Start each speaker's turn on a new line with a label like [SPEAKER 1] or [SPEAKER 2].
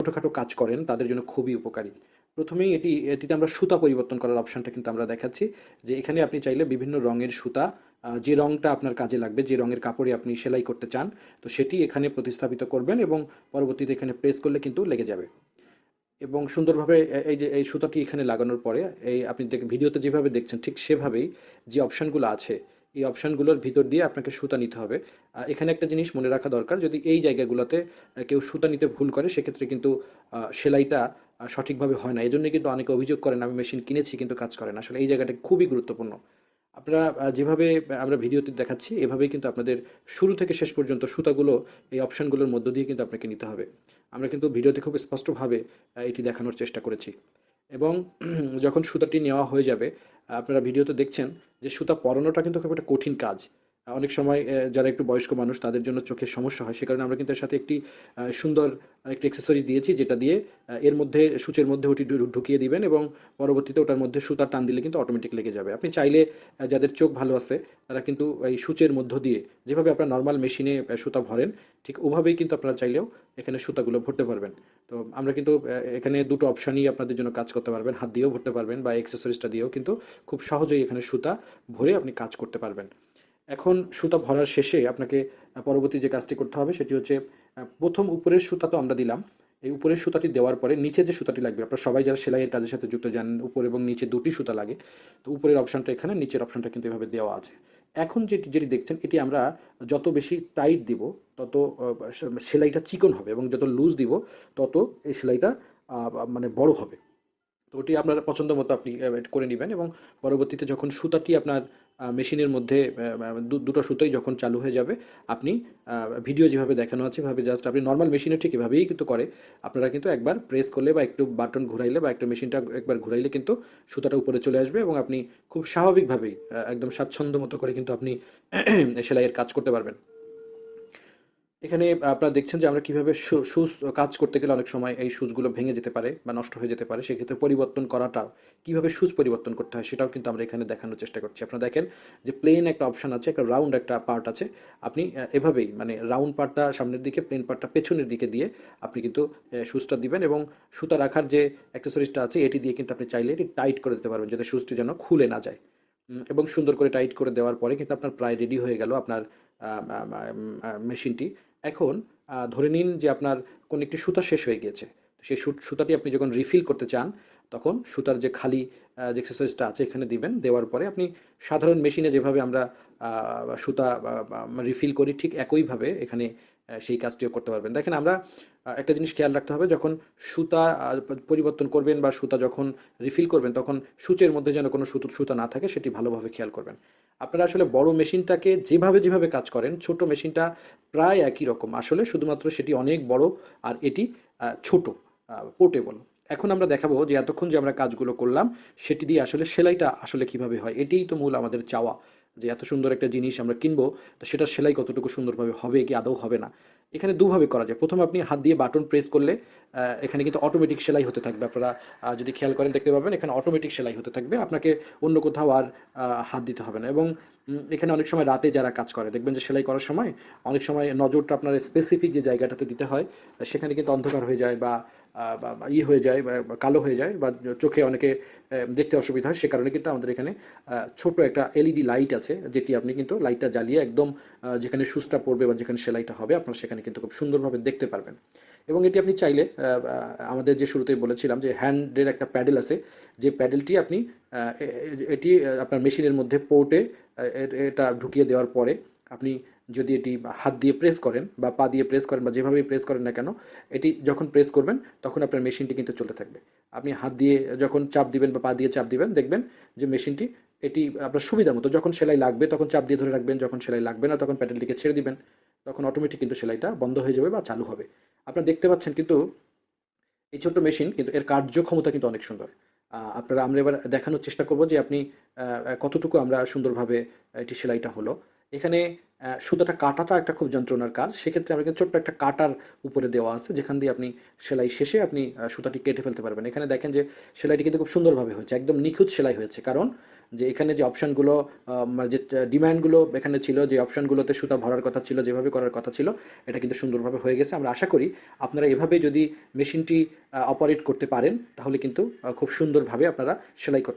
[SPEAKER 1] ছোটোখাটো কাজ করেন, তাদের জন্য খুবই উপকারী। প্রথমেই এটি, এটিতে আমরা সুতা পরিবর্তন করার অপশানটা কিন্তু আমরা দেখাচ্ছি, যে এখানে আপনি চাইলে বিভিন্ন রঙের সুতা যে রঙটা আপনার কাজে লাগবে, যে রঙের কাপড়ে আপনি সেলাই করতে চান, তো সেটি এখানে প্রতিস্থাপিত করবেন এবং পরবর্তীতে এখানে প্রেস করলে কিন্তু লেগে যাবে। এবং সুন্দরভাবে এই যে, এই সুতাটি এখানে লাগানোর পরে, এই আপনি ভিডিওতে যেভাবে দেখছেন, ঠিক সেভাবেই যে অপশানগুলো আছে এই অপশানগুলোর ভিতর দিয়ে আপনাকে সুতা নিতে হবে। এখানে একটা জিনিস মনে রাখা দরকার, যদি এই জায়গাগুলোতে কেউ সুতা নিতে ভুল করে, সেক্ষেত্রে কিন্তু সেলাইটা সঠিকভাবে হয় না। এই জন্য কিন্তু অনেকে অভিযোগ করেন, আমি মেশিন কিনেছি কিন্তু কাজ করে না। আসলে এই জায়গাটা খুবই গুরুত্বপূর্ণ। আপনারা যেভাবে আমরা ভিডিওতে দেখাচ্ছি, এভাবেই কিন্তু আপনাদের শুরু থেকে শেষ পর্যন্ত সুতাগুলো, এই অপশানগুলোর মধ্য দিয়ে কিন্তু আপনাকে নিতে হবে। আমরা কিন্তু ভিডিওতে খুব স্পষ্টভাবে এটি দেখানোর চেষ্টা করেছি। এবং যখন সুতাটি নেওয়া হয়ে যাবে, আপনারা ভিডিওতে দেখছেন যে সুতা পরানোটা কিন্তু খুব একটা কঠিন কাজ। অনেক সময় যারা একটু বয়স্ক মানুষ, তাদের জন্য চোখের সমস্যা হয়। সে কারণে আমরা কিন্তু এর সাথে একটি সুন্দর একটি অ্যাক্সেসরিজ দিয়েছি, যেটা দিয়ে এর মধ্যে, সূচের মধ্যে ওটি ঢুকিয়ে দিবেন এবং পরবর্তীতে ওটার মধ্যে সুতা টান দিলে কিন্তু অটোমেটিক লেগে যাবে। আপনি চাইলে যাদের চোখ ভালো আছে, তারা কিন্তু এই সূচের মধ্য দিয়ে, যেভাবে আপনার নর্মাল মেশিনে সুতা ভরেন, ঠিক ওভাবেই কিন্তু আপনারা চাইলেও এখানে সুতাগুলো ভরতে পারবেন। তো আমরা কিন্তু এখানে দুটো অপশানই আপনাদের জন্য কাজ করতে পারবেন। হাত দিয়েও ভরতে পারবেন বা অ্যাক্সেসরিজটা দিয়েও কিন্তু খুব সহজেই এখানে সুতা ভরে আপনি কাজ করতে পারবেন। এখন সুতা ভরার শেষে আপনাকে পরবর্তী যে কাজটি করতে হবে সেটি হচ্ছে প্রথম উপরের সুতা তো আমরা দিলাম। এই উপরের সুতাটি দেওয়ার পরে নিচে যে সুতাটি লাগবে, আপনারা সবাই যারা সেলাইয়ের কাজের সাথে যুক্ত জানেন উপর এবং নিচে দুটি সুতা লাগে, তো উপরের অপশানটা এখানে, নিচের অপশানটা কিন্তু এভাবে দেওয়া আছে। এখন যেটি যেটি দেখছেন, এটি আমরা যত বেশি টাইট দিব, তত সেলাইটা চিকন হবে এবং যত লুজ দিব, তত এই সেলাইটা মানে বড় হবে। তো ওটি আপনার পছন্দ মতো আপনি করে নেবেন এবং পরবর্তীতে যখন সুতাটি আপনার মেশিনের মধ্যে দুটো সুতোই যখন চালু হয়ে যাবে, আপনি ভিডিও যেভাবে দেখানো আছে, এভাবে জাস্ট আপনি নর্মাল মেশিনে ঠিক এভাবেই কিন্তু করে। আপনারা কিন্তু একবার প্রেস করলে বা একটু বাটন ঘুরাইলে বা একটু মেশিনটা একবার ঘুরাইলে কিন্তু সুতাটা উপরে চলে আসবে এবং আপনি খুব স্বাভাবিকভাবেই একদম স্বাচ্ছন্দ্য মতো করে কিন্তু আপনি সেলাইয়ের কাজ করতে পারবেন। এখানে আপনারা দেখছেন যে আমরা কীভাবে শুজ কাজ করতে গেলে অনেক সময় এই শুজগুলো ভেঙে যেতে পারে বা নষ্ট হয়ে যেতে পারে, সেক্ষেত্রে পরিবর্তন করাটা, কীভাবে শুজ পরিবর্তন করতে হয় সেটাও কিন্তু আমরা এখানে দেখানোর চেষ্টা করছি। আপনারা দেখেন যে প্লেন একটা অপশন আছে, একটা রাউন্ড একটা পার্ট আছে। আপনি এভাবেই মানে রাউন্ড পার্টটা সামনের দিকে প্লেন পার্টটা পেছনের দিকে দিয়ে আপনি কিন্তু শুজটা দিবেন এবং সুতা রাখার যে অ্যাক্সেসরিজটা আছে, এটি দিয়ে কিন্তু আপনি চাইলে এটি টাইট করে দিতে পারবেন যাতে শুজটি যেন খুলে না যায়। এবং সুন্দর করে টাইট করে দেওয়ার পরে কিন্তু আপনার প্রায় রেডি হয়ে গেল আপনার মেশিনটি এখন ধরে নিন যে আপনার কোনো একটি সুতা শেষ হয়ে গিয়েছে। সেই সুতাটি আপনি যখন রিফিল করতে চান, তখন সুতার যে খালি যে এক্সারসাইজটা আছে এখানে দিবেন। দেওয়ার পরে আপনি সাধারণ মেশিনে যেভাবে আমরা সুতা রিফিল করি ঠিক একইভাবে এখানে সেই কাজটিও করতে পারবেন। দেখেন, আমরা একটা জিনিস খেয়াল রাখতে হবে, যখন সুতা পরিবর্তন করবেন বা সুতা যখন রিফিল করবেন, তখন সূচের মধ্যে যেন কোনো সুতো, সুতা না থাকে, সেটি ভালোভাবে খেয়াল করবেন। আপনারা আসলে বড় মেশিনটাকে যেভাবে যেভাবে কাজ করেন, ছোট মেশিনটা প্রায় একই রকম। আসলে শুধুমাত্র সেটি অনেক বড় আর এটি ছোট পোর্টেবল এখন আমরা দেখাবো যে এতক্ষণ যে আমরা কাজগুলো করলাম, সেটি দিয়ে আসলে সেলাইটা আসলে কীভাবে হয়। এটিই তো মূল আমাদের চাওয়া। যে এত সুন্দর একটা জিনিস আমরা কিনবো, তো সেটার সেলাই কতটুকু সুন্দরভাবে হবে কি আদৌ হবে না? এখানে দুভাবে করা যায়। প্রথম আপনি হাত দিয়ে বাটন প্রেস করলে এখানে কিন্তু অটোমেটিক সেলাই হতে থাকবে। আপনারা যদি খেয়াল করেন, দেখতে পাবেন, এখানে অটোমেটিক সেলাই হতে থাকবে। আপনাকে অন্য কোথাও আর হাত দিতে হবে না। এবং এখানে অনেক সময় রাতে যারা কাজ করে, দেখবেন যে সেলাই করার সময় অনেক সময় নজরটা আপনার স্পেসিফিক যে জায়গাটাতে দিতে হয়, সেখানে কিন্তু অন্ধকার হয়ে যায় বা ই হয়ে যায় বা কালো হয়ে যায় বা, চোখে অনেকে দেখতে অসুবিধা হয়। সে কারণে কিন্তু আমাদের এখানে ছোট একটা এলইডি লাইট আছে, যেটি আপনি কিন্তু লাইটটা জ্বালিয়ে একদম যেখানে সুচটা পড়বে বা যেখানে সেলাইটা হবে, আপনার সেখানে কিন্তু খুব সুন্দরভাবে দেখতে পারবেন। এবং এটি আপনি চাইলে আমাদের যে শুরুতেই বলেছিলাম যে হ্যান্ডের একটা প্যাডেল আছে, যে প্যাডেলটি আপনি এটি আপনার মেশিনের মধ্যে পোর্টে এটা ঢুকিয়ে দেওয়ার পরে আপনি যদি এটি হাত দিয়ে প্রেস করেন বা পা দিয়ে প্রেস করেন বা যেভাবেই প্রেস করেন না কেন, এটি যখন প্রেস করবেন, তখন আপনার মেশিনটি কিন্তু চলতে থাকবে। আপনি হাত দিয়ে যখন চাপ দিবেন বা পা দিয়ে চাপ দিবেন, দেখবেন যে মেশিনটি এটি আপনার সুবিধা মতো যখন সেলাই লাগবে, তখন চাপ দিয়ে ধরে রাখবেন, যখন সেলাই লাগবে না, তখন প্যাডেলটিকে ছেড়ে দিবেন, তখন অটোমেটিক কিন্তু সেলাইটা বন্ধ হয়ে যাবে বা চালু হবে। আপনারা দেখতে পাচ্ছেন কিন্তু, এই ছোট্ট মেশিন কিন্তু এর কার্যক্ষমতা কিন্তু অনেক সুন্দর। আপনারা, আমরা এবার দেখানোর চেষ্টা করব যে আপনি কতটুকু আমরা সুন্দরভাবে এটি সেলাইটা হলো। এখানে সুতাটা কাটাটা একটা খুব যন্ত্রণার কাজ। সেক্ষেত্রে আমরা ছোট্ট একটা কাটার উপরে দেওয়া আছে, যেখান দিয়ে আপনি সেলাই শেষে আপনি সুতাটি কেটে ফেলতে পারবেন। এখানে দেখেন যে সেলাইটি কিন্তু খুব সুন্দরভাবে হয়েছে, একদম নিখুঁত সেলাই হয়েছে। কারণ যে এখানে যে অপশানগুলো যে ডিমান্ডগুলো এখানে ছিল, যে অপশানগুলোতে সুতা ভরার কথা ছিল, যেভাবে করার কথা ছিল, এটা কিন্তু সুন্দরভাবে হয়ে গেছে। আমরা আশা করি আপনারা এভাবে যদি মেশিনটি অপারেট করতে পারেন, তাহলে কিন্তু খুব সুন্দরভাবে আপনারা সেলাই করতে